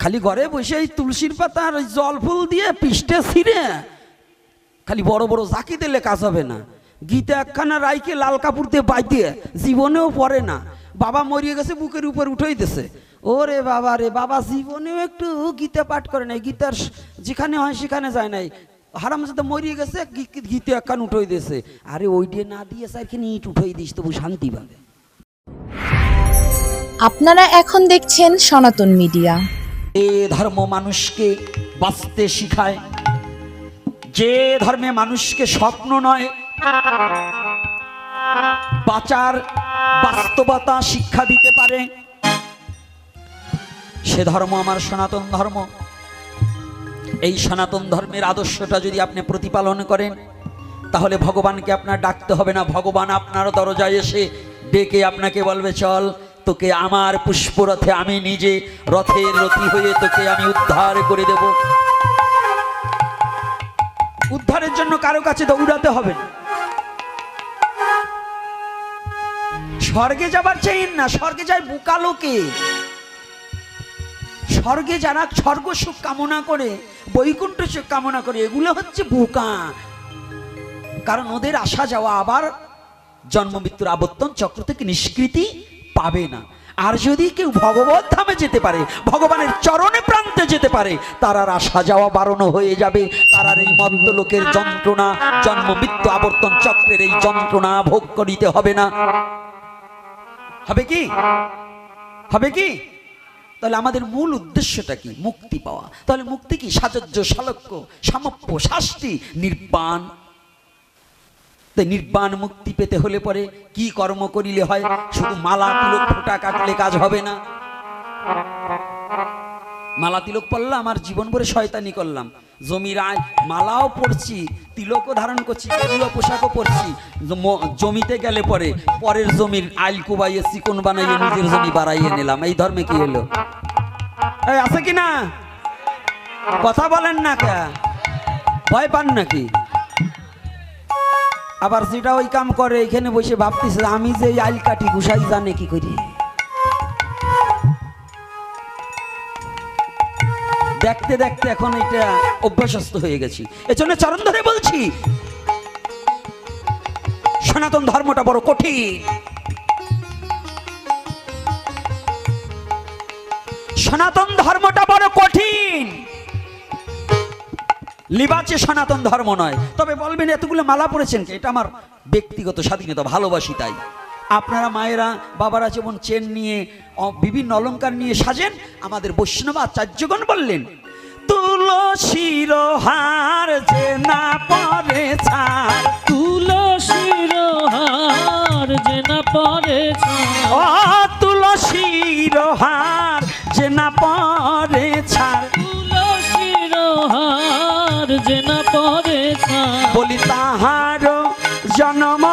খালি ঘরে বসে এই তুলসীর পাতার জল ফুল দিয়ে পিষ্টে ছিঁড়ে খালি বড় বড় জাকি দিলে কাজ হবে না। গীতা একখানা রাইকে লাল কাপড় দিয়ে বাইতে জীবনেও পড়ে না। বাবা মরিয়ে গেছে, বুকের উপর উঠেই দিছে। ওরে বাবা রে বাবা, জীবনেও একটু গীতা পাঠ করে নাই। গীতার যেখানে হয় সেখানে যায় নাই। হারাম সাথে মরিয়ে গেছে গীতে একখান উঠেই দিছে আরে ওই দিয়ে না দিয়ে স্যারখানে ইট উঠেই দিস, তবু শান্তি পাবে। আপনারা এখন দেখছেন সনাতন মিডিয়া। যে ধর্ম মানুষকে বাঁচতে শিখায়। যে ধর্মে মানুষকে স্বপ্ন নয়, বাঁচার বাস্তবতা শিক্ষা দিতে পারে। সে ধর্ম আমার সনাতন ধর্ম। এই সনাতন ধর্মের আদর্শটা যদি আপনি প্রতিপালন করেন, তাহলে ভগবানকে আপনার ডাকতে হবে না। ভগবান আপনার দরজায় এসে ডেকে আপনাকে বলবে, চল তোকে আমার পুষ্পরথে আমি নিজে রথের রথি হয়ে তোকে আমি উদ্ধার করে দেব। উদ্ধারের জন্য কারও কাছে দৌড়াতে হবে না। স্বর্গে যাবার চেইন না, স্বর্গে যায় বোকা লোকে। স্বর্গে যারা স্বর্গ সুখ কামনা করে, বৈকুণ্ঠ সুখ কামনা করে, এগুলো হচ্ছে বোকা। কারণ ওদের আসা যাওয়া আবার জন্ম মৃত্যুর আবর্তন চক্র থেকে নিষ্কৃতি পাবে না। আর যদি কেউ ভগবত ধামে যেতে পারে, ভগবানের চরণে প্রান্তে যেতে পারে, তার আর আসা যাওয়া বারণ হয়ে যাবে। তার এই মদ্য লোকের যন্ত্রণা, জন্ম মৃত্যু আবর্তন চক্রের এই যন্ত্রণা ভোগ করিতে হবে না। হবে কি? হবে কি? তাহলে আমাদের মূল উদ্দেশ্যটা কি? মুক্তি পাওয়া। তাহলে মুক্তি কি? সাজজ্য সালক্য সামপ্য শাস্তি, নির্বাণ। তাই নির্বাণ মুক্তি পেতে হলে পরে কি কর্ম করিলে হয়? শুধু মালা তিলক ফোঁটা কাটলে কাজ হবে না। মালা তিলক পড়লাম আমার জীবন ভরে শয়তানি করলাম। জমির আয়, মালাও পড়ছি, তিলকও ধারণ করছি গেরুয়া পোশাকও পরছি। জমিতে গেলে পরে পরের জমির আইল কুবাইয়ে চিকন বানাইয়ে নিজের জমি বাড়াইয়ে নিলাম। এই ধর্মে কি হলো? আছে কি না? কথা বলেন না কে? ভয় পান নাকি? আবার যেটা ওই কাম করে, এখানে বসে ভাবতেছে, আমি যে আইল কাটি ঘুষাই জানে কি করি? দেখতে দেখতে এখন এটা অভ্যাসস্থ হয়ে গেছি। এজন্য চরণ ধরে বলছি, সনাতন ধর্মটা বড় কঠিন। সনাতন ধর্মটা বড় কঠিন। লিবাচে সনাতন ধর্ম নয়। তবে বলবেন এতগুলো মালা পড়েছেন কি? এটা আমার ব্যক্তিগত স্বাধীনতা ভালোবাসি তাই। আপনারা মায়েরা বাবারা যেমন চেন নিয়ে বিভিন্ন অলঙ্কার নিয়ে সাজেন আমাদের বৈষ্ণব আচার্যগণ বললেন তুলসীর হার যে না পরে ছাড় তুলসীর হার যে না ও তুলসীর হার যে না পরে যে না পরে বলি তাহার জন্ম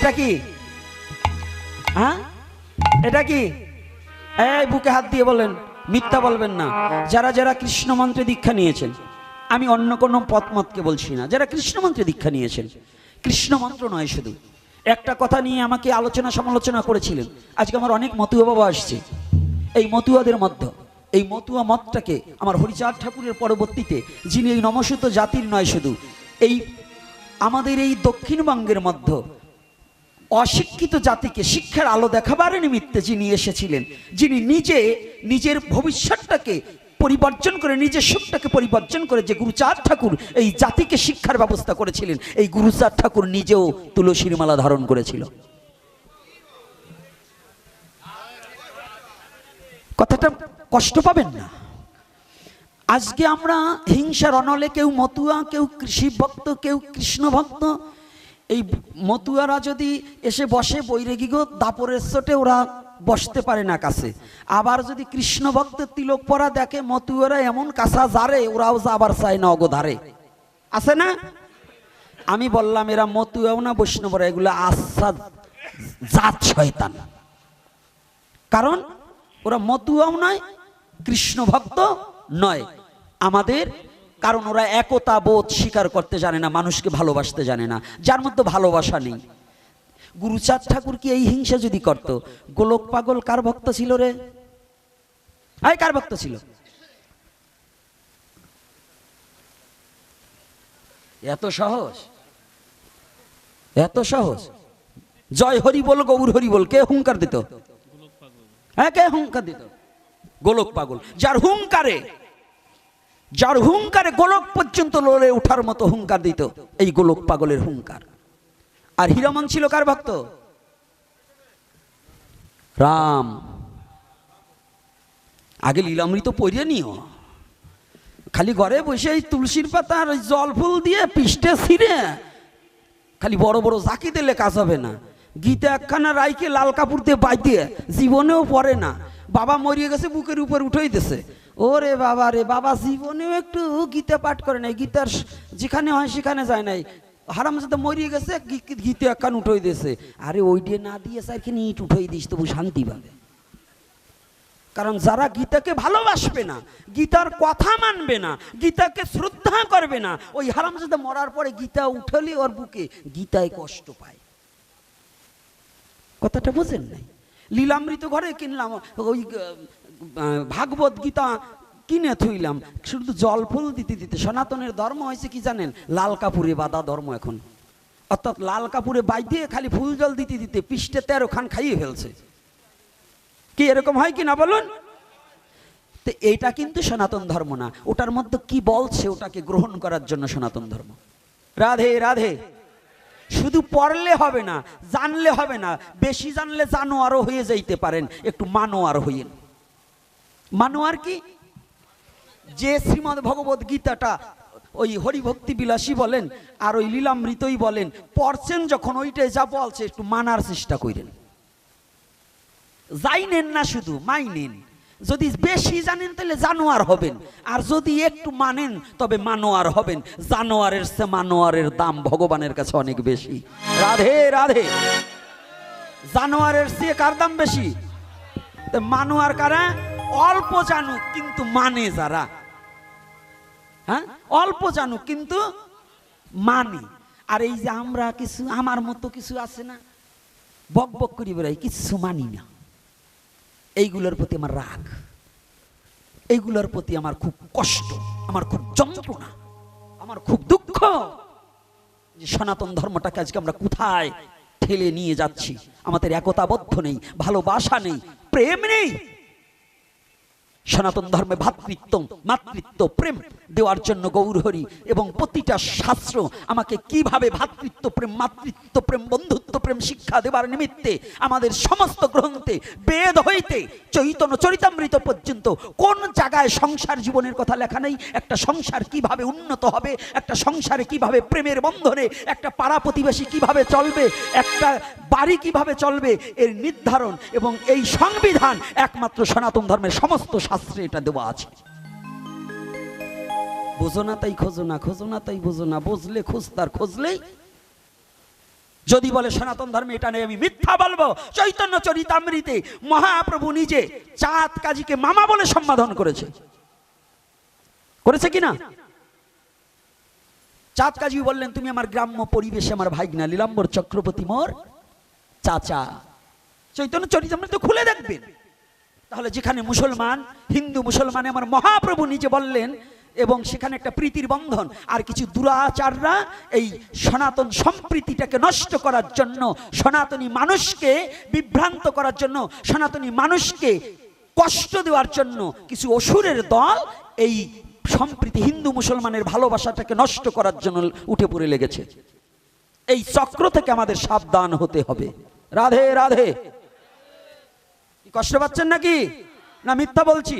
এটা কি? হ্যাঁ? এটা কি? এই বুকে হাত দিয়ে বলেন, মিথ্যা বলবেন না। যারা যারা কৃষ্ণ মন্ত্রে দীক্ষা নিয়েছেন, আমি অন্য কোনো পথমতকে বলছি না, যারা কৃষ্ণ মন্ত্রে দীক্ষা নিয়েছেন কৃষ্ণ মন্ত্র নয় শুধু। একটা কথা নিয়ে আমাকে আলোচনা সমালোচনা করেছিলেন। আজকে আমার অনেক মতুয়া বাবা আসছে। এই মতুয়াদের মধ্য, এই মতুয়া মতটাকে আমার হরিচাঁদ ঠাকুরের পরবর্তীতে, যিনি এই নমসূত জাতির নয় শুধু, এই আমাদের এই দক্ষিণবঙ্গের মধ্য অশিক্ষিত জাতিকে শিক্ষার আলো দেখাবার নিমিত্তে যিনি এসেছিলেন, যিনি নিজে নিজের ভবিষ্যৎটাকে পরিবর্জন করে, নিজের সুখটাকে পরিবর্জন করে যে গুরুচাঁদ ঠাকুর এই জাতিকে শিক্ষার ব্যবস্থা করেছিলেন, এই গুরুচাঁদ ঠাকুর নিজেও তুলসীর মালা ধারণ করেছিল। কথাটা কষ্ট পাবেন না। আজকে আমরা হিংসার অনলে কেউ মতুয়া, কেউ কৃষি ভক্ত কেউ কৃষ্ণ ভক্ত এই মতুয়ারা যদি এসে বসে বৈরাগী গো দাপরের চোটে ওরা বসতে পারে না কাছে। আবার যদি কৃষ্ণ ভক্তের তিলক পরা দেখে মতুয়ারা এমন কাঁচা জারে ওরাও যাবার চায় না অগধারে আছে না? আমি বললাম, এরা মতুয়াও না বৈষ্ণবরা, এগুলো আচ্ছা জাত শয়তান। কারণ ওরা মতুয়াও নয়, কৃষ্ণ ভক্ত নয়। আমাদের কারণ ওরা একতা বোধ স্বীকার করতে জানে না, মানুষকে ভালোবাসতে জানে না, যার মধ্যে ভালোবাসা নেই। গুরুচাঁদ ঠাকুর কি এই হিংসা যদি করত? গোলক পাগল কার ভক্ত ছিল রে? আয় কার ভক্ত ছিল? এত সহজ? এত সহজ? জয় হরি বল, গৌর হরি বল, কে হুঙ্কার দিত? হ্যাঁ কে হুঙ্কার দিত? গোলক পাগল, যার হুঙ্কারে যার হুঙ্কারে গোলক পর্যন্ত লড়ে ওঠার মতো হুঙ্কার দিত, এই গোলক পাগলের হুঙ্কার। আর হীরমন ছিল কার ভক্ত? রাম। আগে লীলামৃত পড়িয়ে নিও। খালি ঘরে বসে এই তুলসীর পাতা আর জল ফুল দিয়ে পিষ্টে ছিঁড়ে। খালি বড় বড় জাকি দিলে কাজ হবে না। গীতা একখানা রাইকে লাল কাপড় দিয়ে বাই দিয়ে জীবনেও পড়ে না। বাবা মরিয়ে গেছে বুকের উপর উঠেই দিছে। ওরে বাবা রে বাবা, জীবনেও একটু গীতা পাঠ করে নাই। গীতার যেখানে হয় সেখানে যায় নাই। হারাম সাথে মরিয়ে গেছে গীতা একখান উঠেই দিছে আরে ওই দিয়ে না দিয়ে স্যারখানে ইট উঠেই দিস, তবু শান্তি পাবে। কারণ যারা গীতাকে ভালোবাসবে না, গীতার কথা মানবে না, গীতাকে শ্রদ্ধা করবে না, ওই হারামজাদা মরার পরে গীতা উঠলে ওর বুকে গীতায় কষ্ট পায়। কথাটা বুঝেন নাই? লীলামৃত ঘরে কিনলাম, ওই ভাগবত গীতা কিনে থইলাম। শুধু জল ফুল দিতে দিতে সনাতনের ধর্ম হয়েছে কি জানেন? লাল কাপুরে বাদা ধর্ম এখন। অর্থাৎ লাল কাপুরে বাইতে খালি ফুল জল দিতে দিতে পৃষ্ঠে তেরো খান খাইয়ে ফেলছে। কি এরকম হয় কি না বলুন? তো এইটা কিন্তু সনাতন ধর্ম না। ওটার মধ্যে কি বলছে ওটাকে গ্রহণ করার জন্য সনাতন ধর্ম। রাধে রাধে। শুধু পড়লে হবে না, জানলে হবে না। বেশি জানলে জানোয়ারও হয়ে যাইতে পারেন, একটু মানোয়ার হইয়েন। মানোয়ার কি? যে শ্রীমদ ভগবত গীতাটা ওই হরিভক্তি বিলাসী বলেন আর ওই লীলামৃতই বলেন, পড়ছেন যখন ওইটাই যা বলছে একটু মানার চেষ্টা করেন যাই নেন না শুধু মাই নেন যদি বেশি জানেন তাহলে জানোয়ার হবেন, আর যদি একটু মানেন তবে মানোয়ার হবেন। জানোয়ারের সে মানোয়ারের দাম ভগবানের কাছে অনেক বেশি। রাধে রাধে। জানোয়ারের চেয়ে কার দাম বেশি? মানোয়ার কারা? অল্প জানুক কিন্তু মানে যারা। হ্যাঁ? অল্প জানুক কিন্তু মানে। আর এই যে আমরা কিছু, আমার মতো কিছু আছে না, বক বক করি বেড়াই, কিছু মানি না। এইগুলোর প্রতি আমার রাগ। এইগুলোর প্রতি আমার খুব কষ্ট, আমার খুব যন্ত্রণা, আমার খুব দুঃখ যে সনাতন ধর্মটাকে আজকে আমরা কোথায় ঠেলে নিয়ে যাচ্ছি? আমাদের একতাবদ্ধ নেই, ভালোবাসা নেই, প্রেম নেই। সনাতন ধর্মে ভাতৃত্ব, মাতৃত্ব, প্রেম দেওয়ার জন্য গৌরহরি এবং প্রতিটা শাস্ত্র আমাকে কীভাবে ভ্রাতৃত্ব প্রেম, মাতৃত্ব, প্রেম, বন্ধুত্ব, প্রেম, শিক্ষা দেবার নিমিত্তে আমাদের সমস্ত গ্রন্থে বেদ হইতে চৈতন্য চরিতামৃত পর্যন্ত কোন জায়গায় সংসার জীবনের কথা লেখা নেই? একটা সংসার কীভাবে উন্নত হবে? একটা সংসারে কীভাবে প্রেমের বন্ধনে একটা পাড়া প্রতিবেশী কীভাবে চলবে? একটা বাড়ি কীভাবে চলবে? এর নির্ধারণ এবং এই সংবিধান একমাত্র সনাতন ধর্মের সমস্ত শাস্ত্রে এটা দেওয়া আছে। বোঝো না তাই খোঁজো না খোঁজো না তাই বোঝো না, বুঝলে খুঁজতার খুঁজলেই। যদি বলে সনাতন ধর্মে এটা নেই, আমি মিথ্যা বলব। চৈতন্য চরিতামৃতে মহাপ্রভু নিজে চাঁদ কাজীকে মামা বলে সম্বোধন করেছে। করেছে কিনা চাঁদ কাজী বললেন, তুমি আমার গ্রাম্য পরিবেশে আমার ভাইগনা লীলাম্বর চক্রবর্তী মোর চাচা। চৈতন্য চরিতামৃত খুলে দেখবেন। তাহলে যেখানে মুসলমান, হিন্দু মুসলমানে আমার মহাপ্রভু নিজে বললেন, এবং সেখানে একটা প্রীতির বন্ধন, আর কিছু দুরাচাররা এই সনাতন সম্প্রীতিটাকে নষ্ট করার জন্য, সনাতনী মানুষকে বিভ্রান্ত করার জন্য, সনাতনী মানুষকে কষ্ট দেওয়ার জন্য কিছু অসুরের দল এই সম্প্রীতি হিন্দু মুসলমানের ভালোবাসাটাকে নষ্ট করার জন্য উঠে পড়ে লেগেছে। এই চক্র থেকে আমাদের সাবধান হতে হবে। রাধে রাধে। কষ্ট পাচ্ছেন নাকি? না, মিথ্যা বলছি।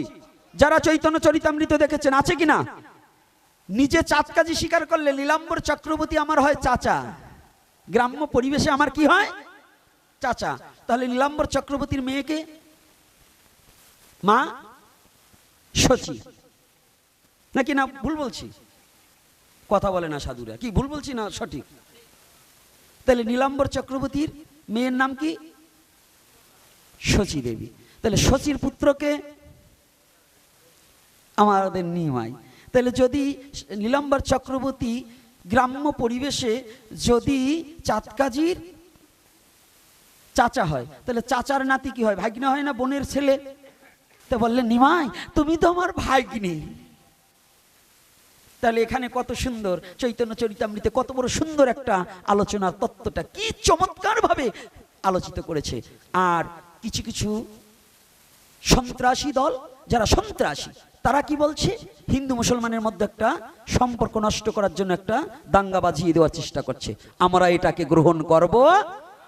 যারা চৈতন্য চরিতামৃত দেখেছেন, আছে কি না নিজে চাঁদ কাজী স্বীকার করলে লীলাম্বর চক্রবর্তী আমার হয় চাচা। গ্রাম্য পরিবেশে আমার কি হয়? চাচা। তাহলে নীলাম্বর চক্রবর্তীর মেয়েকে? মা? সচি নাকি না, ভুল বলছি? কথা বলে না সাধুরা। কি, ভুল বলছি না, সঠিক? তাহলে নীলাম্বর চক্রবর্তীর মেয়ের নাম কি? শচী দেবী। তাহলে শচীর পুত্রকে আমাদের নিমাই তাহলে যদি নীলম্বর চক্রবর্তী গ্রাম্য পরিবেশে যদি চাঁদকাজির চাচা হয়, তাহলে চাচার নাতি কি হয়? ভাগ্নে হয় না বোনের ছেলে? তো বললেন নিমাই, তুমি তো আমার ভাগ্নি। তাহলে এখানে কত সুন্দর, চৈতন্য চরিতামৃতে কত বড় সুন্দর একটা আলোচনার তত্ত্বটা কি চমৎকার ভাবে আলোচিত করেছে। আর কিছু কিছু সন্ত্রাসী দল, যারা সন্ত্রাসী, তারা কি বলছে? হিন্দু মুসলমানের মধ্যে একটা সম্পর্ক নষ্ট করার জন্য একটা দাঙ্গা বাজিয়ে দেওয়ার চেষ্টা করছে। আমরা এটাকে গ্রহণ করব?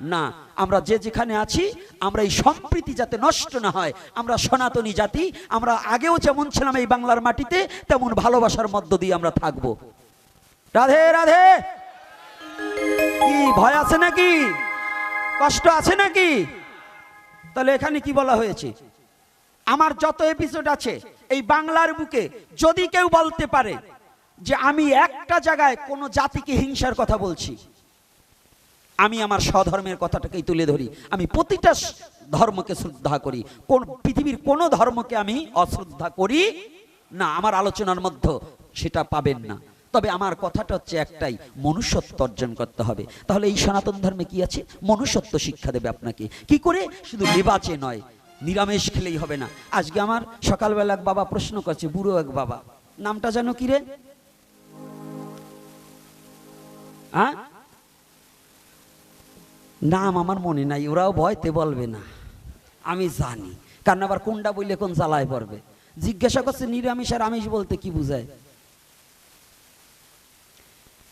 না। আমরা যে যেখানে আছি, আমরা এই সম্প্রীতি যাতে নষ্ট না হয়, আমরা সনাতনী জাতি, আমরা আগেও যেমন ছিলাম এই বাংলার মাটিতে, তেমন ভালোবাসার মধ্য দিয়ে আমরা থাকব। রাধে রাধে! কি, ভয় আছে নাকি? কষ্ট আছে নাকি? তাহলে এখানে কি বলা হয়েছে? আমার যত এপিসোড আছে, এই বাংলার বুকে যদি কেউ বলতে পারে যে আমি একটা জায়গায় কোনো জাতিকে হিংসার কথা বলছি, আমি আমার স্বধর্মের কথাটাকেই তুলে ধরি, আমি প্রতিটা ধর্মকে শ্রদ্ধা করি, কোন পৃথিবীর কোনো ধর্মকে আমি অশ্রদ্ধা করি না, আমার আলোচনার মধ্যে সেটা পাবেন না। তবে আমার কথাটা হচ্ছে একটাই, মনুষ্যত্ব অর্জন করতে হবে। তাহলে এই সনাতন ধর্মে কি আছে? মনুষ্যত্ব শিক্ষা দেবে আপনাকে। কি করে? শুধু লেবাচে নয়, নিরামিষ খেলেই হবে না। আজকে আমার সকালবেলা এক বাবা প্রশ্ন করছে, বুড়ো এক বাবা, নামটা জানো কি রে? নাম আমার মনে নাই, ওরাও ভয়তে বলবে না। আমি জানি। কারণ আবার কোনটা বললে কোন জ্বালায় পড়বে? জিজ্ঞাসা করছে, নিরামিষ আর আমিষ বলতে কি বুঝায়?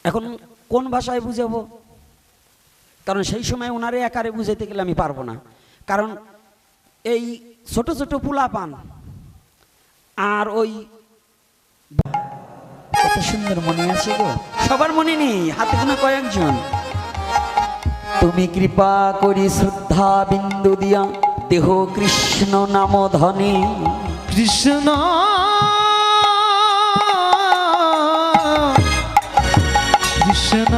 এখন কোন ভাষায় বুঝাবো? কারণ সেই সময় ওনারে একারে বুঝাইতে গেলে আমি পারব না। কারণ এই ছোট ছোট পুলা পান আর ওই সুন্দর মনে আছে গো। সবার মনে নেই, হাতে কোনো কয়েকজন। তুমি কৃপা করি শ্রদ্ধা বিন্দু দিয়া, দেহ কৃষ্ণ নাম ধনে কৃষ্ণ কৃষ্ণ।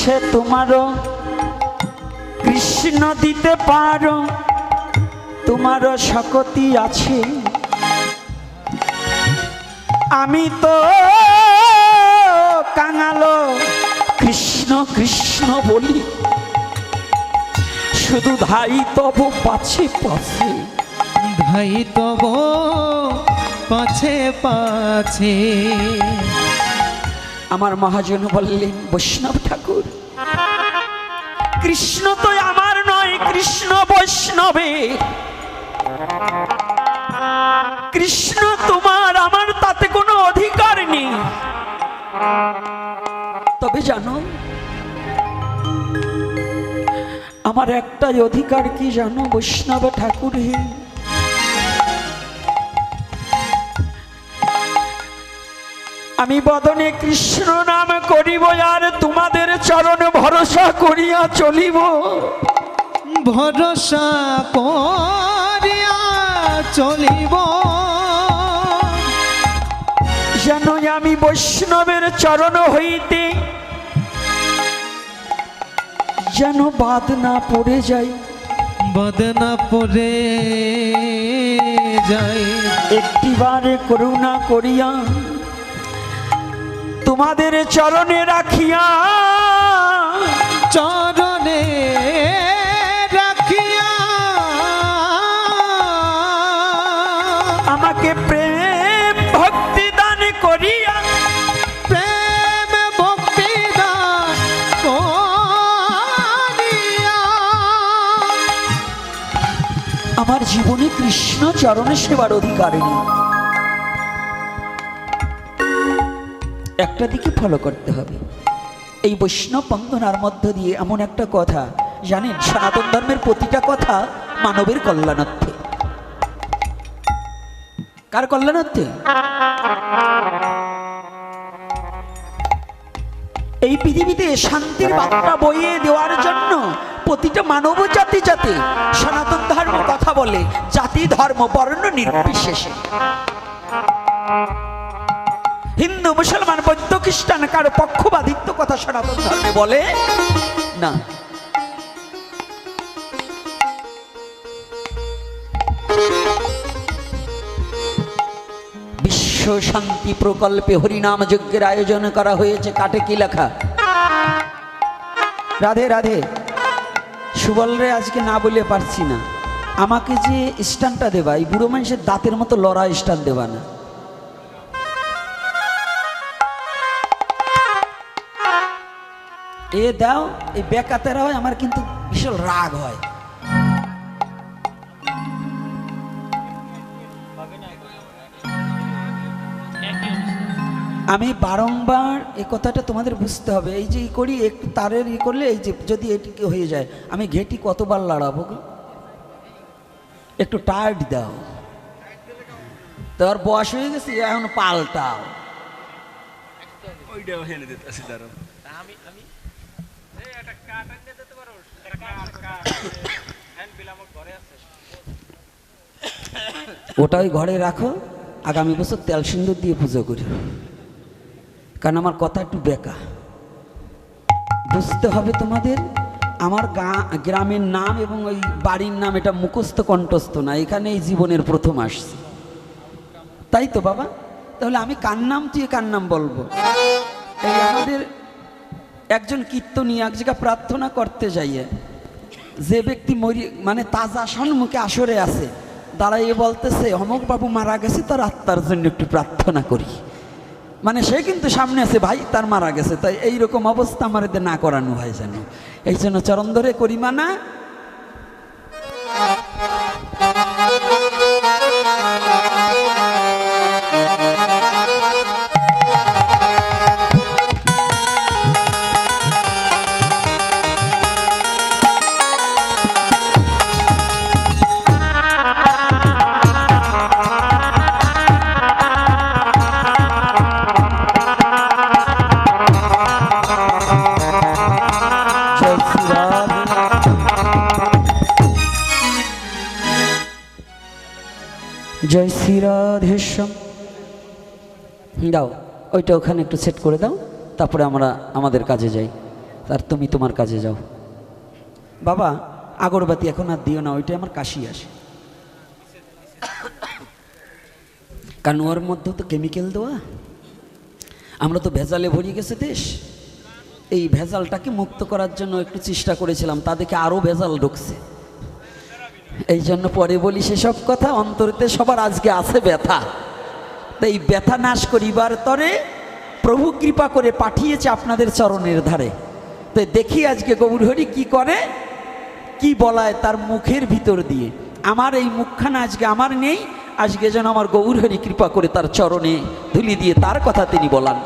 সে তোমারও কৃষ্ণ দিতে পারো তোমারও শকতি আছে। আমি তো কাঙালো, কৃষ্ণ কৃষ্ণ বলি। শুধু ধাই তব পাছে পাছে। ধাই তব পাছে পাছে। আমার মহাজন বললেন, বৈষ্ণব ঠাকুর, কৃষ্ণ তো আমার নয়, কৃষ্ণ বৈষ্ণবে। কৃষ্ণ তোমার, আমার তাতে কোনো অধিকার নেই। তবে জানো, আমার একটাই অধিকার কি জানো, বৈষ্ণব ঠাকুর আমি বদনে কৃষ্ণ নাম করিব আর তোমাদের চরণ ভরসা করিয়া চলিব। ভরসা করিয়া চলিব। যেন আমি বৈষ্ণবের চরণ হইতে যেন বাদ না পড়ে যাই। বদনা পরে যায় একটিবারে করুণা করিয়া তোমাদের চরণে রাখিয়া। চরণে রাখিয়া। আমাকে প্রেম ভক্তি দান করিয়া। প্রেম ভক্তি দান করিয়া। আমার জীবনে কৃষ্ণ চরণে সেবার অধিকার একটা দিকে ফলো করতে হবে। এই বৈষ্ণব বন্দনার মধ্য দিয়ে এমন একটা কথা, জানেন? সনাতন ধর্মের প্রতিটা কথা মানবের কল্যাণার্থে। কার কল্যাণার্থে? এই পৃথিবীতে শান্তির বার্তা বইয়ে দেওয়ার জন্য প্রতিটা মানব জাতি জাতি সনাতন ধর্ম কথা বলে, জাতি ধর্ম বর্ণ নির্বিশেষে। হিন্দু মুসলমান বৌদ্ধ খ্রিস্টান কারও পক্ষপাতিত্ব কথা সনাতন ধর্মে বলে না। বিশ্ব শান্তি প্রকল্পে হরিনাম যজ্ঞের আয়োজন করা হয়েছে কাটে কি লেখা? রাধে রাধে। সুবল রে আজকে না বলে পারছি না। আমাকে যে স্টানটা দেবা এই বুড়ো মানুষের দাঁতের মতো লড়া স্টান দেবা না। এ দাও এই বেকাতেরা হয় আমার কিন্তু ভীষণ রাগ হয়। আমি বারংবার এই কথাটা তোমাদের বুঝতে হবে। এই যে ই করি একটু তারের ই করলে এই যে যদি এটিকে হয়ে যায় আমি ঘেটি কতবার লড়াবো? একটু টায়ার্ড দাও। তোর বয়স হয়ে গেছে এখন পাল্টাও। ওটাই ঘরে রাখো, আগামী বছর তেল সিন্দুর দিয়ে পুজো করি। কারণ আমার কথা একটু বেকা। বুঝতে হবে তোমাদের, আমার গ্রামের নাম এবং ওই বাড়ির নাম, এটা মুখস্থ কণ্ঠস্থ না এখানে এই জীবনের প্রথম আসছে। তাই তো বাবা? তাহলে আমি কার নাম, তুই কার নাম বলব? এই আমাদের একজন কীর্তনী এক জায়গায় প্রার্থনা করতে যাইয়ে যে ব্যক্তি মরি মানে তাজা সন্মুখে আসরে আছে, দাঁড়াইয়ে বলতেছে, অমুক বাবু মারা গেছে, তার আত্মার জন্য একটু প্রার্থনা করি। মানে সে কিন্তু সামনে আছে, ভাই, তার মারা গেছে। তাই এইরকম অবস্থা আমার এদের না করানো হয় যেন। এই জন্য চরণ ধরে করি জয় শ্রী রাধেশ্যাম দাও, ওইটা ওখানে একটু সেট করে দাও, তারপরে আমরা আমাদের কাজে যাই। আর তুমি তোমার কাজে যাও। বাবা, আগরবাতি এখন আর দিও না, ওইটাই আমার কাশি আসে। কারণ ওর মধ্যে তো কেমিক্যাল দেওয়া। আমরা তো ভেজালে ভরিয়ে গেছে দেশ। এই ভেজালটাকে মুক্ত করার জন্য একটু চেষ্টা করেছিলাম, তা দেখে আরও ভেজাল ঢুকছে। এই জন্য পরে বলি সেসব কথা অন্তরেতে সবার আজকে আছে ব্যথা। তো এই ব্যথা নাশ করিবার তরে প্রভু কৃপা করে পাঠিয়েছে আপনাদের চরণের ধারে। তো দেখি আজকে গৌরহরি কি করে, কি বলায় তার মুখের ভিতর দিয়ে। আমার এই মুখখানা আজকে আমার নেই, আজকে যেন আমার গৌরহরি কৃপা করে তার চরণে ধুলি দিয়ে তার কথা তিনি বলান।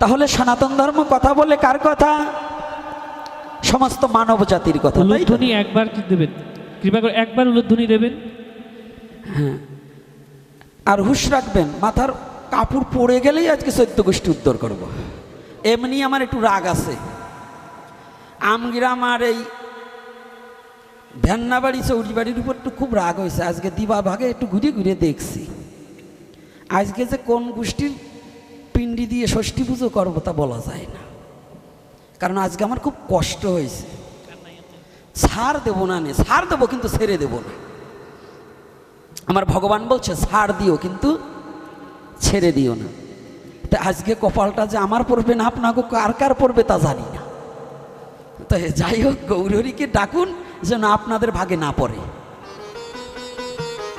তাহলে সনাতন ধর্ম কথা বলে কার কথা? সমস্ত মানব জাতির কথা? উলুধ্বনি একবার কি দেবেন? কৃপা করে একবার উলুধ্বনি দেবেন। হ্যাঁ। আর হুশ রাখবেন মাথার কাপড় পড়ে গেলেই আজকে চৈত্য গোষ্ঠী উত্তর করব। এমনি আমার একটু রাগ আছে। আমগ্রাম আর এই ভ্যান্নাবাড়ি চৌরি বাড়ির উপর একটু খুব রাগ হয়েছে। আজকে দিবা ভাগে একটু ঘুরে ঘুরে দেখছি। আজকে যে কোন গোষ্ঠীর পিণ্ডি দিয়ে ষষ্ঠী পুজো করব তা বলা যায় না। কারণ আজকে আমার খুব কষ্ট হয়েছে। ছাড় দেবো না নে, ছাড় দেবো কিন্তু ছেড়ে দেবো না। আমার ভগবান বলছে, ছাড় দিও কিন্তু ছেড়ে দিও না। তা আজকে কপালটা যে আমার পড়বে না, আপনাকে কার কার পড়বে তা জানি না। তো যাই হোক, গৌরহরিকে ডাকুন যেন আপনাদের ভাগে না পড়ে।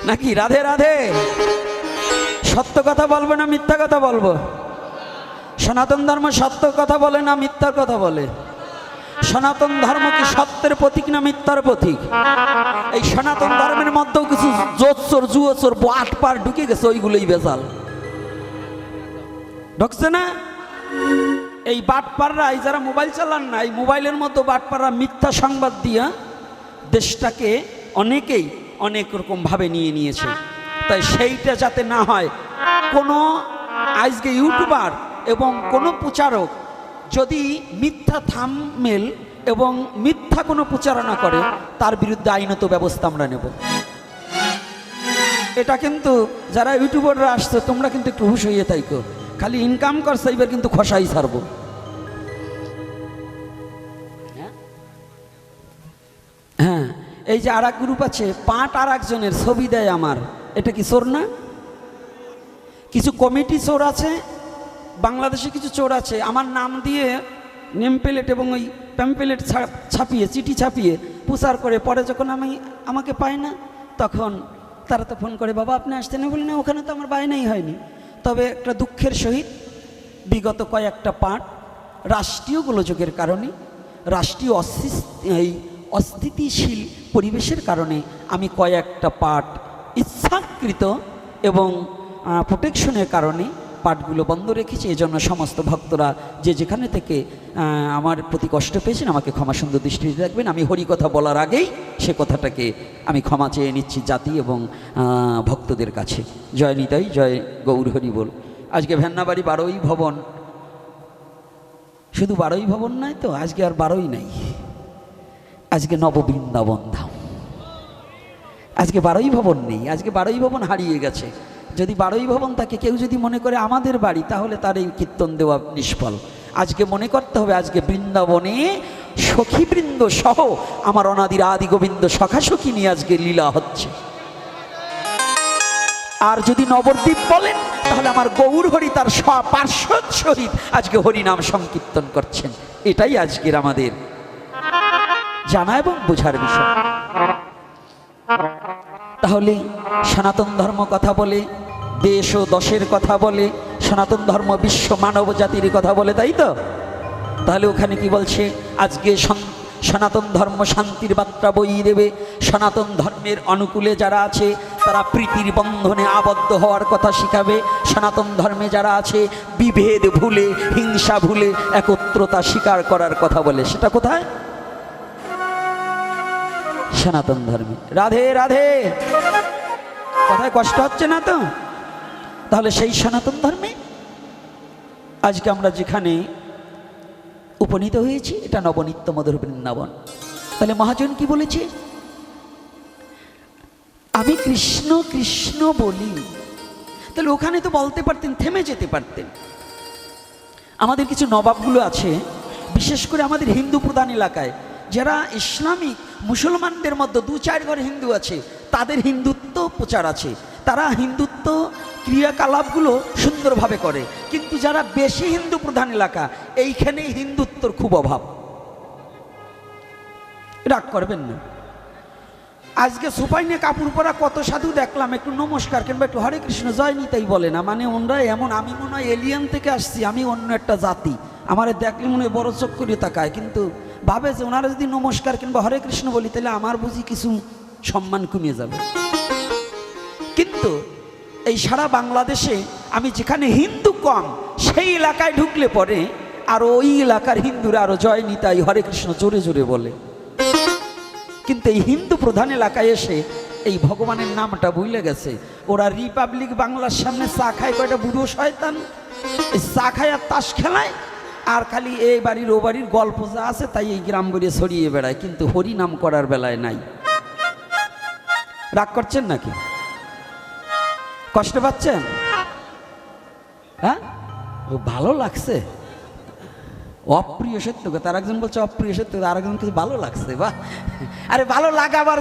নাকি? রাধে রাধে। সত্য কথা বলব না মিথ্যা কথা বলব? সনাতন ধর্ম সত্য কথা বলে না মিথ্যার কথা বলে? সনাতন ধর্ম কি সত্যের প্রতীক না মিথ্যার প্রতীক? এই সনাতন ধর্মের মধ্যেও কিছু জোচ্চোর জুয়োচোর বাট পার ঢুকে গেছে, ওইগুলোই বেজাল। ঢুকছে না? এই বাটপাররা এই যারা মোবাইল চালান না, এই মোবাইলের মতো বাটপাররা মিথ্যা সংবাদ দিয়া দেশটাকে অনেকেই অনেক রকমভাবে নিয়ে নিয়েছে। তাই সেইটা যাতে না হয়, কোনো আজকে ইউটিউবার এবং কোনো প্রচারক যদি মিথ্যা থামমেল এবং মিথ্যা কোনো প্রচারণা করে, তার বিরুদ্ধে আইনত ব্যবস্থা আমরা নেব। এটা কিন্তু যারা ইউটিউবাররা আসছে, তোমরা কিন্তু একটু হুশ হইয়ে থাইকো। খালি ইনকাম করছে এবার কিন্তু খসাই ছাড়বো। হ্যাঁ এই যে আর গ্রুপ আছে পাঁট আর একজনের ছবি দেয় আমার। এটা কি চোর না? কিছু কমিটি চোর আছে বাংলাদেশে কিছু চোর আছে, আমার নাম দিয়ে নেম প্লেট এবং ওই প্যাম্পলেট ছাপিয়ে, চিঠি ছাপিয়ে প্রচার করে। পরে যখন আমি, আমাকে পায় না, তখন তারা তো ফোন করে, বাবা, আপনি আসতে না বলি, না, ওখানে তো আমার বায়নাই হয়নি। তবে একটা দুঃখের সহিত বিগত কয়েকটা পাঠ রাষ্ট্রীয় গোলযোগের কারণে, রাষ্ট্রীয় এই অস্থিতিশীল পরিবেশের কারণে আমি কয়েকটা পাঠ ইচ্ছাকৃত এবং প্রোটেকশনের কারণে পাঠগুলো বন্ধ রেখেছি এই জন্য সমস্ত ভক্তরা যে যেখানে থেকে আমার প্রতি কষ্ট পেয়েছেন, আমাকে ক্ষমা সুন্দর দৃষ্টিতে রাখবেন আমি হরি কথা বলার আগেই সে কথাটাকে আমি ক্ষমা চেয়ে নিচ্ছি জাতি এবং ভক্তদের কাছে। জয় নিতাই, জয় গৌর হরি বল। আজকে ভ্যান্নাবাড়ি বারোই ভবন। শুধু বারোই ভবন নয় তো, আজকে আর বারোই নাই। আজকে নববৃন্দাবন ধাম। আজকে বারোই ভবন নেই, আজকে বারোই ভবন হারিয়ে গেছে। যদি বারোই ভবন থাকে, কেউ যদি মনে করে আমাদের বাড়ি, তাহলে তার এই কীর্তন দেওয়া নিষ্ফল। আজকে মনে করতে হবে, আজকে বৃন্দাবনে সখীবৃন্দ সহ আমার অনাদির আদি গোবিন্দ সখা সখী নিয়ে আজকে লীলা হচ্ছে। আর যদি নবদ্বীপ বলেন, তাহলে আমার গৌর হরি তার পার্শ্বদ সহিত আজকে হরিনাম সংকীর্তন করছেন। এটাই আজকের আমাদের জানা এবং বোঝার বিষয়। তাহলে সনাতন ধর্ম কথা বলে দেশ ও দশের কথা বলে, সনাতন ধর্ম বিশ্ব মানব জাতির কথা বলে, তাই তো? তাহলে ওখানে কি বলছে? আজকে সনাতন ধর্ম শান্তির বার্তা বই দেবে। সনাতন ধর্মের অনুকূলে যারা আছে, তারা প্রীতির বন্ধনে আবদ্ধ হওয়ার কথা শিখাবে। সনাতন ধর্মে যারা আছে, বিভেদ ভুলে, হিংসা ভুলে, একত্রতা স্বীকার করার কথা বলে। সেটা কোথায়? সনাতন ধর্মে। রাধে রাধে! কথায় কষ্ট হচ্ছে না তো? তাহলে সেই সনাতন ধর্মে? আজকে আমরা যেখানে উপনীত হয়েছি, এটা নবনিত্য মধুর বৃন্দাবন। তাহলে মহাজন কি বলেছে? আমি কৃষ্ণ কৃষ্ণ বলি। তাহলে ওখানে তো বলতে পারতেন, থেমে যেতে পারতেন। আমাদের কিছু নবাবগুলো আছে, বিশেষ করে আমাদের হিন্দু প্রধান এলাকায়, যারা ইসলামিক মুসলমানদের মধ্যে দু চার ঘর হিন্দু আছে, তাদের হিন্দুত্ব প্রচার আছে। তারা হিন্দুত্ব ক্রিয়াকলাপগুলো সুন্দরভাবে করে। কিন্তু যারা বেশি হিন্দু প্রধান এলাকা, এইখানেই হিন্দুত্বর খুব অভাব। রাগ করবেন না। আজকে সুপাই নিয়ে কাপড় পরা কত সাধু দেখলাম, একটু নমস্কার কিংবা একটু হরে কৃষ্ণ, জয় নিতাই বলে না। মানে ওনরা এমন, আমি মনে হয় এলিয়ান থেকে আসছি, আমি অন্য একটা জাতি। আমার দেখলে মনে হয় বড় চোখ করে তাকায়, কিন্তু ভাবে যে ওনারা যদি নমস্কার কিংবা হরে কৃষ্ণ বলি, তাহলে আমার বুঝি কিছু সম্মান কমিয়ে যাবে। কিন্তু এই সারা বাংলাদেশে আমি যেখানে হিন্দু কম, সেই এলাকায় ঢুকলে পরে আর ওই এলাকার হিন্দুরা আরও জয় নিতাই, হরে কৃষ্ণ, জোরে জোরে বলে। কিন্তু এই হিন্দু প্রধান এলাকায় এসে এই ভগবানের নামটা ভুলে গেছে। ওরা রিপাবলিক বাংলার সামনে চা খায়, কয়টা বুড়ো শয়তান? এই চা খায় আর তাস খেলায়, আর খালি এই বাড়ির ও বাড়ির গল্প যা আছে তাই এই গ্রাম গড়িয়ে ছড়িয়ে বেড়ায়, কিন্তু হরি নাম করার বেলায় নাই। রাগ করছেন নাকি? কষ্ট পাচ্ছেন? হ্যাঁ? ও ভালো লাগছে। অপ্রিয় সত্য কথা। আর একজন বলছে, অপ্রিয় সত্য আর একজন কিছু ভালো লাগছে। বা আরে ভালো লাগাবার